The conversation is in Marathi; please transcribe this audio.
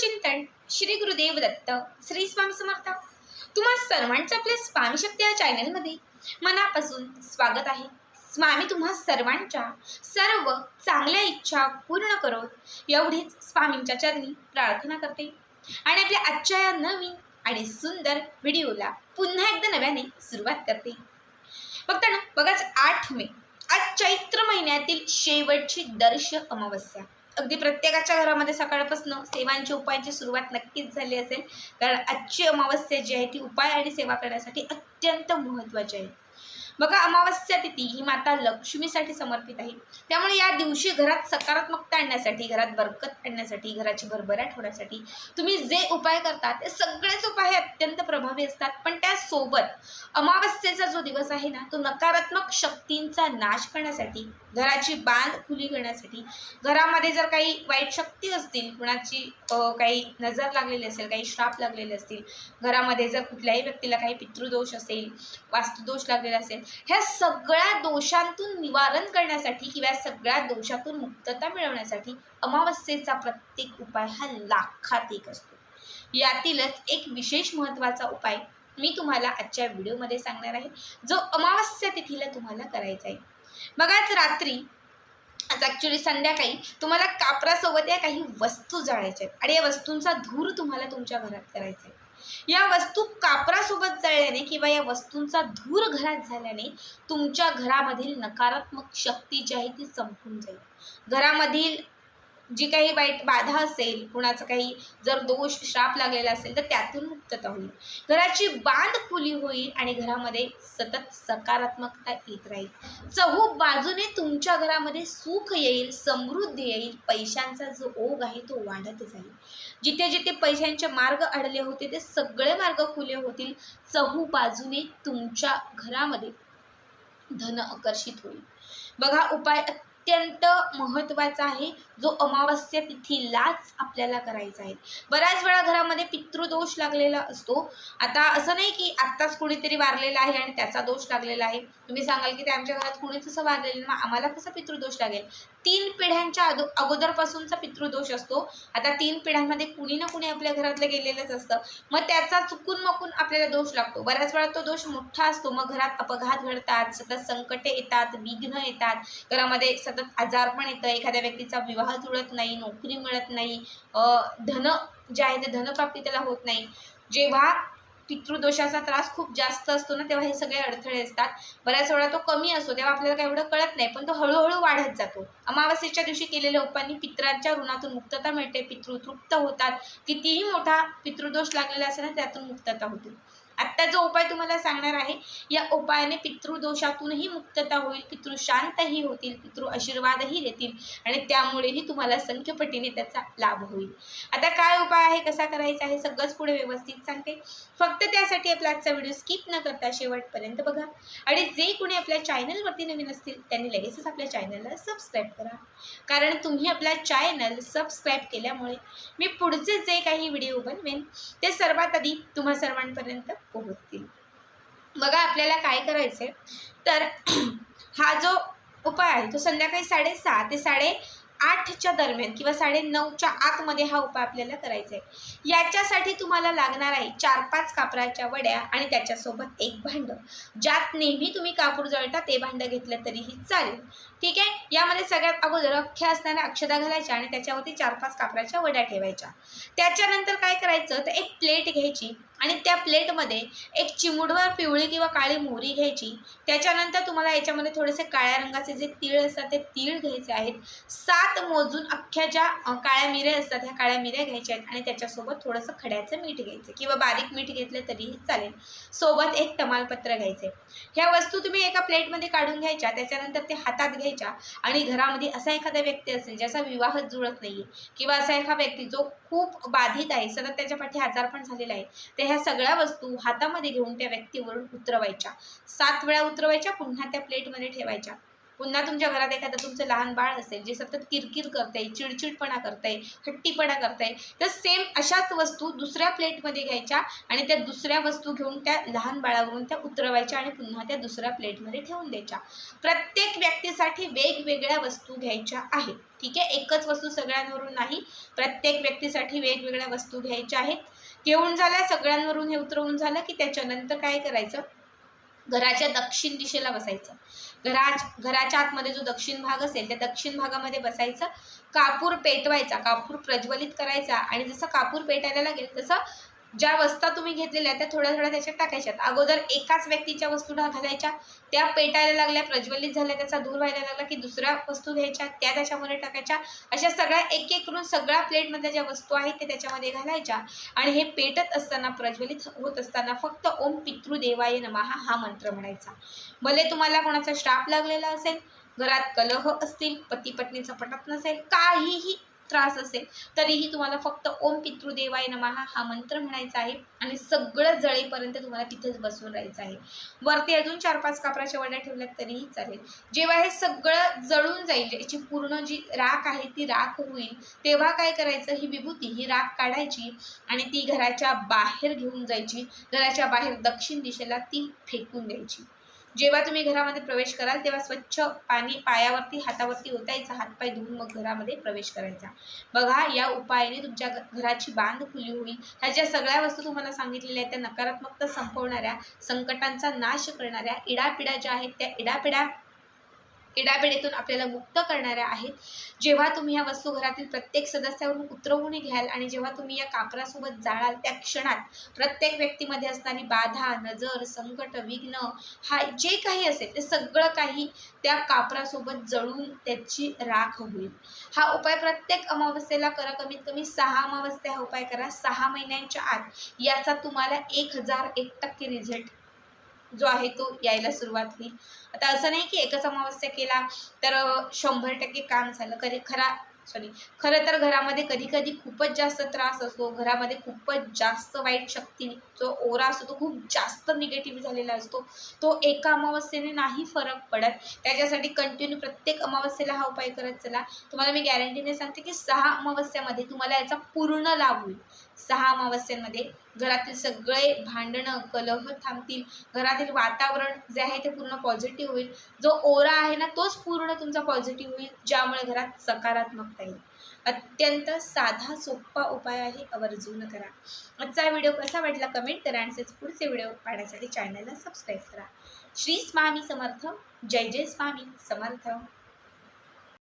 चिंतन श्री गुरुदेव दत्त श्री स्वामी समर्थ. तुम्हा सर्वांचं आपल्या स्वामी शक्ती या चॅनलमध्ये मनापासून स्वागत आहे. स्वामी तुम्हा सर्वांच्या सर्व चांगल्या इच्छा पूर्ण करोत एवढीच स्वामींच्या चरणी प्रार्थना करते. आणि आपल्या आजच्या या नवीन आणि सुंदर व्हिडिओला पुन्हा एकदा नव्याने सुरुवात करते. फक्त ना बघाच आठ मे आज चैत्र महिन्यातील शेवटची दर्श अमावस्या. अगदी प्रत्येकाच्या घरामध्ये सकाळपासून सेवांची उपायांची सुरुवात नक्कीच झाली असेल. कारण आजची अमावस्या जी आहे ती उपाय आणि सेवा करण्यासाठी अत्यंत महत्त्वाची आहे. बघा अमावस्या तिथी ही माता लक्ष्मीसाठी समर्पित आहे. त्यामुळे या दिवशी घरात सकारात्मकता आणण्यासाठी घरात बरकत आणण्यासाठी घराची भरभराट होण्यासाठी तुम्ही जे उपाय करता ते सगळेच उपाय अत्यंत प्रभावी असतात. पण त्यासोबत अमावस्येचा जो दिवस आहे ना तो नकारात्मक शक्तींचा नाश करण्यासाठी घराची बांध खुली करण्यासाठी घरामध्ये जर काही वाईट शक्ती असतील कुणाची काही नजर लागलेली असेल काही श्राप लागलेले असतील घरामध्ये जर कुठल्याही व्यक्तीला काही पितृदोष असेल वास्तुदोष लागलेला असेल ह्या सगळ्या दोषांतून निवारण करण्यासाठी किंवा सगळ्या दोषातून मुक्तता मिळवण्यासाठी अमावस्येचा प्रत्येक उपाय हा लाखात एक असतो. यातीलच एक विशेष महत्त्वाचा उपाय मी तुम्हाला आजच्या व्हिडिओमध्ये सांगणार आहे. जो अमावस्या तिथीला तुम्हाला करायचा आहे. बघा आज रात्री आज ॲक्च्युली संध्याकाळी तुम्हाला कापरासोबत या काही वस्तू जाळायच्या आहेत. आणि या वस्तूंचा धूर तुम्हाला तुमच्या घरात करायचा आहे. या वस्तू कापरासोबत जळल्याने किंवा या वस्तूंचा धूर घरात झाल्याने तुमच्या घरामधील नकारात्मक शक्ती जी आहे ती संपून जाईल. घरामधील जी काही वाईट बाधा असेल कुणाचं काही जर दोष श्राप लागलेला असेल तर त्यातून मुक्तता होईल. घराची बांध खुली होईल आणि घरामध्ये सतत सकारात्मकता येत राहील. चहू बाजूने तुमच्या घरामध्ये सुख येईल समृद्धी येईल पैशांचा जो ओघ आहे तो वाढत जाईल. जिथे जिथे पैशांचे मार्ग अडले होते ते सगळे मार्ग खुले होतील. चहू बाजूने तुमच्या घरामध्ये धन आकर्षित होईल. बघा उपाय अत्यंत महत्त्वाचा आहे. जो अमावस्या तिथीलाच आपल्याला करायचा आहे. बऱ्याच वेळा घरामध्ये पितृदोष लागलेला असतो. आता असं नाही की आत्ताच कुणीतरी वारलेला आहे आणि त्याचा दोष लागलेला आहे. तुम्ही सांगाल की ते आमच्या घरात कुणीच असं वारलेलं मग आम्हाला कसा पितृदोष लागेल? तीन पिढ्यांच्या अदो अगोदरपासूनचा पितृदोष असतो. आता तीन पिढ्यांमध्ये कुणी ना कुणी आपल्या घरातलं गेलेलंच असतं. मग त्याचा चुकून मकून आपल्याला दोष लागतो. बऱ्याच वेळा तो दोष मोठा असतो. मग घरात अपघात घडतात सतत संकटे येतात विघ्न येतात. घरामध्ये सतत आजारपण येतं. एखाद्या व्यक्तीचा विवाह जुळत नाही नोकरी मिळत नाही धन जे आहे ते धनप्राप्ती त्याला होत नाही. जेव्हा पितृदोषाचा त्रास खूप जास्त असतो ना तेव्हा हे सगळे अडथळे असतात. बऱ्याच वेळा तो कमी असतो तेव्हा आपल्याला काय एवढं कळत नाही पण तो हळूहळू वाढत जातो. अमावस्येच्या दिवशी केलेल्या उपांनी पित्रांच्या ऋणातून मुक्तता मिळते पितृ तृप्त होतात. कितीही मोठा पितृदोष लागलेला असेल ना त्यातून मुक्तता होते. आत्ता जो उपाय तुम्हाला सांगणार आहे या उपायाने पितृदोषातूनही मुक्तता होईल पितृ शांतही होतील पितृ आशीर्वादही देतील आणि त्यामुळेही तुम्हाला संख्यपटीने त्याचा लाभ होईल. आता काय उपाय आहे कसा करायचा आहे सगळंच पुढे व्यवस्थित सांगते. फक्त त्यासाठी आपला आजचा व्हिडिओ स्किप न करता शेवटपर्यंत बघा. आणि जे कोणी आपल्या चॅनलवरती नवीन असतील त्यांनी लगेचच आपल्या चॅनलला सबस्क्राईब करा. कारण तुम्ही आपला चॅनल सबस्क्राईब केल्यामुळे मी पुढचे जे काही व्हिडिओ बनवेन ते सर्वात आधी तुम्हा सर्वांपर्यंत पोहोचतील बघा आपल्याला काय करायचं आहे तर हा जो उपाय आहे तो संध्याकाळी साडेसहा ते साडे आठच्या दरम्यान किंवा साडे नऊच्या आतमध्ये हा उपाय आपल्याला करायचा आहे याच्यासाठी तुम्हाला लागणार आहे चार पाच कापराच्या वड्या आणि त्याच्यासोबत एक भांडं. ज्यात नेहमी तुम्ही कापूर जळता ते भांडं घेतलं तरीही चालेल. ठीक आहे? यामध्ये सगळ्यात अगोदर अख्ख्या असणाऱ्या अक्षदा घालायच्या आणि त्याच्यावरती चार पाच कापराच्या वड्या ठेवायच्या. त्याच्यानंतर काय करायचं? तर एक प्लेट घ्यायची आणि त्या प्लेटमध्ये एक चिमुडवर पिवळी किंवा काळी मोहरी घ्यायची. त्याच्यानंतर तुम्हाला याच्यामध्ये थोडेसे काळ्या रंगाचे जे तीळ असतात ते तीळ घ्यायचे आहेत. सात मोजून अख्ख्या ज्या काळ्या मिऱ्या असतात ह्या काळ्या मिऱ्या घ्यायच्या आहेत आणि त्याच्यासोबत थोडंसं खड्याचं मीठ घ्यायचं किंवा बारीक मीठ घेतलं तरीही चालेल. सोबत एक तमालपत्र घ्यायचे. ह्या वस्तू तुम्ही एका प्लेटमध्ये काढून घ्यायच्या त्याच्यानंतर ते हातात घ्यायच्या आणि घरामध्ये असा एखादा व्यक्ती असेल ज्याचा विवाह जुळत नाही आहे किंवा असा एखादा व्यक्ती जो खूप बाधित आहे सतत त्याच्या पाठी आजारपण झालेला आहे तर ह्या सगळ्या वस्तू हातामध्ये घेऊन त्या व्यक्तीवरून उतरवायच्या. सात वेळा उतरवायच्या पुन्हा त्या प्लेटमध्ये ठेवायच्या. पुन्हा तुमच्या घरात एखादं तुमचं लहान बाळ असेल जे सतत किरकिर करतंय चिडचिडपणा करतंय हट्टीपणा करतंय तर सेम अशाच वस्तू दुसऱ्या प्लेटमध्ये घ्यायच्या आणि त्या दुसऱ्या वस्तू घेऊन त्या लहान बाळावरून त्या उतरवायच्या आणि पुन्हा त्या दुसऱ्या प्लेटमध्ये ठेवून द्यायच्या. प्रत्येक व्यक्तीसाठी वेगवेगळ्या वस्तू घ्यायच्या आहेत. ठीक आहे? एकच वस्तू सगळ्यांवरून नाही. प्रत्येक व्यक्तीसाठी वेगवेगळ्या वस्तू घ्यायच्या आहेत. घेऊन झाल्या सगळ्यांवरून हे उतरवून झालं की त्याच्यानंतर काय करायचं? घराच्या दक्षिण दिशेला बसायचं. घरा घराच्या आतमध्ये जो दक्षिण भाग असेल त्या दक्षिण भागामध्ये बसायचं. कापूर पेटवायचा कापूर प्रज्वलित करायचा आणि जसं कापूर पेटायला लागेल तसं ज्या वस्ता तुम्ही घेतलेल्या त्या थोड्या थोड्या त्याच्यात टाकायच्यात. अगोदर एकाच व्यक्तीच्या वस्तू घालायच्या त्या पेटायला लागल्या प्रज्वलित झाल्या त्याचा धूर व्हायला लागला की दुसऱ्या वस्तू घ्यायच्या त्या त्याच्यामध्ये टाकायच्या. अशा सगळ्या एक एक करून सगळ्या प्लेटमधल्या ज्या वस्तू आहेत त्या त्याच्यामध्ये घालायच्या. आणि हे पेटत असताना प्रज्वलित होत असताना फक्त ओम पितृदेवाय नमः हा मंत्र म्हणायचा. भले तुम्हाला कोणाचा श्राप लागलेला असेल घरात कलह असतील पती पत्नीचा पटत नसेल काहीही त्रास असेल तरीही तुम्हाला फक्त ओम पितृदेवाय नमः हा मंत्र म्हणायचा आहे आणि सगळं जळेपर्यंत तुम्हाला तिथेच बसून राहायचं आहे. वरती अजून चार पाच कापराच्या वड्या ठेवल्यात तरीही चालेल. जेव्हा हे सगळं जळून जाईल याची पूर्ण जी राख आहे ती राख होईल तेव्हा काय करायचं? ही विभूती ही राख काढायची आणि ती घराच्या बाहेर घेऊन जायची. घराच्या बाहेर दक्षिण दिशेला ती फेकून द्यायची. जेव्हा तुम्ही घरामध्ये प्रवेश कराल तेव्हा स्वच्छ पाणी पायावरती हातावरती ओतायचं. हातपाय धुवून मग घरामध्ये प्रवेश करायचा. बघा या उपायाने तुमच्या घ- घराची बांध खुली होईल. ह्या ज्या सगळ्या वस्तू तुम्हाला सांगितलेल्या आहेत त्या नकारात्मकता संपवणाऱ्या संकटांचा नाश करणाऱ्या इडापिडा ज्या आहेत त्या इडापिडा किडाबिडीतून आपल्याला मुक्त करणाऱ्या आहेत. जेव्हा तुम्ही या वस्तू घरातील प्रत्येक सदस्यावरून उतरवून घ्याल आणि जेव्हा तुम्ही या कापरासोबत जाळाल त्या क्षणात प्रत्येक व्यक्तीमध्ये असणारी बाधा नजर संकट विघ्न हा जे काही असेल ते सगळं काही त्या कापरासोबत जळून त्याची राख होईल. हा उपाय प्रत्येक अमावस्येला करा. कमीत कमी सहा अमावस्या हा उपाय करा. सहा महिन्यांच्या आत याचा तुम्हाला एक हजार एक टक्के रिझल्ट जो आहे तो यायला सुरुवात होईल. आता असं नाही की एकच अमावस्या केला तर शंभर टक्के काम झालं. कधी खरा सॉरी खरं तर घरामध्ये कधी कधी खूपच जास्त त्रास असतो. घरामध्ये खूपच जास्त वाईट शक्ती जो ओरा असतो. तो खूप जास्त निगेटिव्ह झालेला असतो. तो एका अमावस्येने नाही फरक पडत. त्याच्यासाठी कंटिन्यू प्रत्येक अमावस्येला हा उपाय करत चला. तुम्हाला मी गॅरंटीने सांगते की सहा अमावस्यामध्ये तुम्हाला याचा पूर्ण लाभ होईल. सहा अमावस्यांमध्ये घरातील सगळे भांडणं कलह थांबतील. घरातील वातावरण जे आहे ते पूर्ण पॉझिटिव्ह होईल. जो ओरा आहे ना तोच पूर्ण तुमचा पॉझिटिव्ह होईल. ज्यामुळे घरात सकारात्मकता येईल अत्यंत साधा सोपा उपाय आहे आवर्जून करा. आजचा व्हिडिओ कसा वाटला कमेंट करा आणि पुढचे व्हिडिओ पाहण्यासाठी चॅनलला सबस्क्राईब करा. श्री स्वामी समर्थ जय जय स्वामी समर्थ.